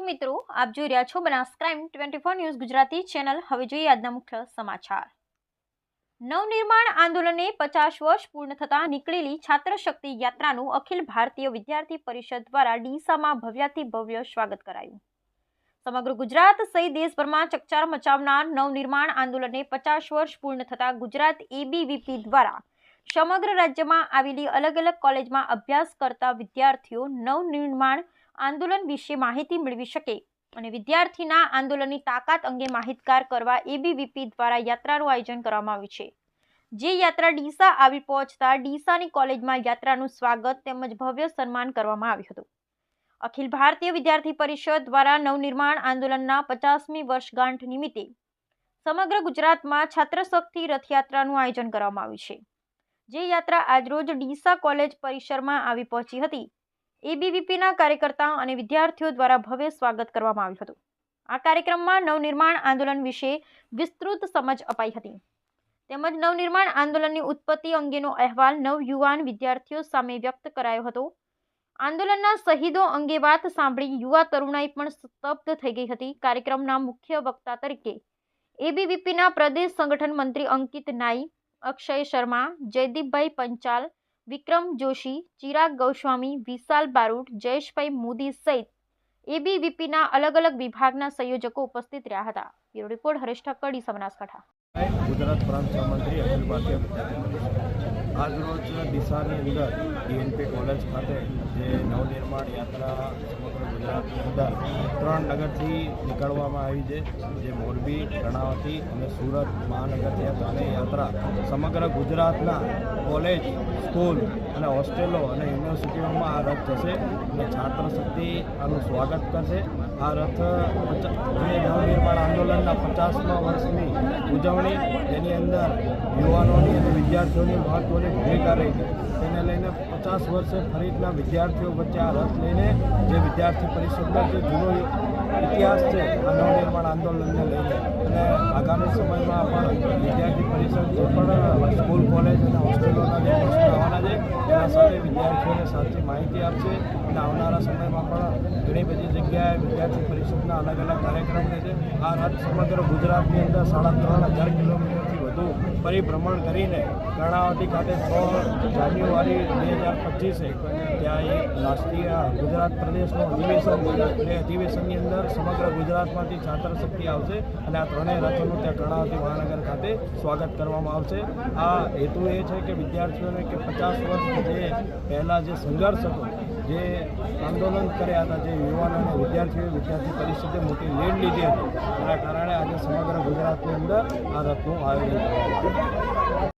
મિત્રો, આપ જોઈ રહ્યા છો Banas crime twenty four news Gujarati channel. હવે જોઈએ આજના મુખ્ય સમાચાર. નવનિર્માણ આંદોલને પચાસ વર્ષ પૂર્ણ થતાં નીકળેલી છાત્ર શક્તિ યાત્રાનું અખિલ ભારતીય વિદ્યાર્થી પરિષદ દ્વારા ડીસામાં ભવ્યાથી ભવ્ય સ્વાગત કરાયું. સમગ્ર ગુજરાત સહિત દેશભરમાં ચકચાર મચાવનાર નવનિર્માણ આંદોલને પચાસ વર્ષ પૂર્ણ થતાં ગુજરાત એબીવીપી દ્વારા સમગ્ર રાજ્યમાં આવેલી અલગ અલગ કોલેજમાં અભ્યાસ કરતા વિદ્યાર્થીઓ નવનિર્માણ આંદોલન વિશે માહિતી મેળવી શકે અને વિદ્યાર્થીના આંદોલનની તાકાત અંગે માહિતગાર કરવા એબીવીપી દ્વારા યાત્રાનું આયોજન કરવામાં આવ્યું છે. જે યાત્રા ડીસા આવી પહોંચતા ડીસાની કોલેજમાં યાત્રાનું સ્વાગત તેમજ ભવ્ય સન્માન કરવામાં આવ્યું હતું. અખિલ ભારતીય વિદ્યાર્થી પરિષદ દ્વારા નવનિર્માણ આંદોલનના પચાસમી વર્ષગાંઠ નિમિત્તે સમગ્ર ગુજરાતમાં છાત્રશક્તિ રથયાત્રાનું આયોજન કરવામાં આવ્યું છે. જે યાત્રા આજરોજ ડીસા કોલેજ પરિસરમાં આવી પહોંચી હતી. એબીવીપીના કાર્યકર્તા અને વિદ્યાર્થીઓ દ્વારા ભવ્ય સ્વાગત કરવામાં આવ્યું હતું. આ કાર્યક્રમમાં નવનિર્માણ આંદોલન વિશે વિસ્તૃત સમજ અપાઈ હતી. તેમજ નવનિર્માણ આંદોલનની ઉત્પત્તિ અંગેનો અહેવાલ નવયુવાન વિદ્યાર્થીઓ સામે વ્યક્ત કરાયો હતો. આંદોલનના શહીદો અંગે વાત સાંભળી યુવા તરુણાઈ પણ સ્તબ્ધ થઈ ગઈ હતી. કાર્યક્રમના મુખ્ય વક્તા તરીકે એબીવીપીના પ્રદેશ સંગઠન મંત્રી અંકિત નાઈ, અક્ષય શર્મા, જયદીપભાઈ પંચાલ વિક્રમ જોશી, ચિરાગ ગૌસ્વામી, વિશાલ બારોટ જયેશભાઈ મોદી સહિત એબીવીપીના અલગ અલગ વિભાગના સંયોજકો ઉપસ્થિત રહ્યા હતા. બ્યુરો રિપોર્ટ હરેશ ઠક્કર બનાસકાંઠા ગુજરાત પ્રાંત સહમંત્રી અખિલ ભારતીય આજરોજ દિશાની અંદર ડીએનપી કોલેજ ખાતે જે નવનિર્માણ યાત્રા સમગ્ર ત્રણ નગરથી નીકળવામાં આવી છે. જે મોરબી કર્ણાવતી અને સુરત મહાનગરથી આ ત્રણેય યાત્રા સમગ્ર ગુજરાતના કોલેજ, સ્કૂલ અને હોસ્ટેલો અને યુનિવર્સિટીઓમાં આ રથ જશે અને છાત્ર શક્તિ આનું સ્વાગત કરશે. આ રથ નવનિર્માણ આંદોલનના પચાસમા વર્ષની ઉજવણી, જેની અંદર યુવાનોની અને વિદ્યાર્થીઓની મહત્ત્વની ભૂમિકા રહી છે. તેને લઈને પચાસ વર્ષે ફરીદના વિદ્યાર્થીઓ વચ્ચે આ રથ લઈને જે વિદ્યાર્થી પરિષદનો જે જૂનો ઇતિહાસ છે આ નવનિર્માણ આંદોલનને લઈને. અને આગામી સમયમાં પણ વિદ્યાર્થી પરિષદ જે પણ સ્કૂલ, કોલેજ અને હોસ્ટેલોના જે પ્રશ્નો આવવાના છે, એના સાથે વિદ્યાર્થીઓને સાચી માહિતી આપશે. અને આવનારા સમયમાં પણ ઘણી બધી જગ્યાએ વિદ્યાર્થી પરિષદના અલગ અલગ કાર્યક્રમ છે આ સમગ્ર ગુજરાતની અંદર સાડા ત્રણ હજાર કિલોમીટરથી વધુ પરિભ્રમણ કરીને કર્ણાવતી ખાતે છ જાન્યુઆરી બે હજાર પચીસે ત્યાં એક રાષ્ટ્રીય ગુજરાત પ્રદેશનું અધિવેશન એ અધિવેશનની અંદર સમગ્ર ગુજરાતમાંથી છાત્ર શક્તિ આવશે અને આ ત્રણેય રથોનું ત્યાં કર્ણાવતી મહાનગર ખાતે સ્વાગત કરવામાં આવશે. આ હેતુ એ છે કે વિદ્યાર્થીઓને કે પચાસ વર્ષ જે પહેલાં જે સંઘર્ષ હતો જે આંદોલન કર્યા હતા, જે યુવાનો અને વિદ્યાર્થીઓ વિદ્યાર્થી પરિષદે મોટી લીડ લીધી હતી. એના કારણે આજે સમગ્ર ગુજરાતની અંદર આ રથનું આયોજન કરવામાં આવ્યું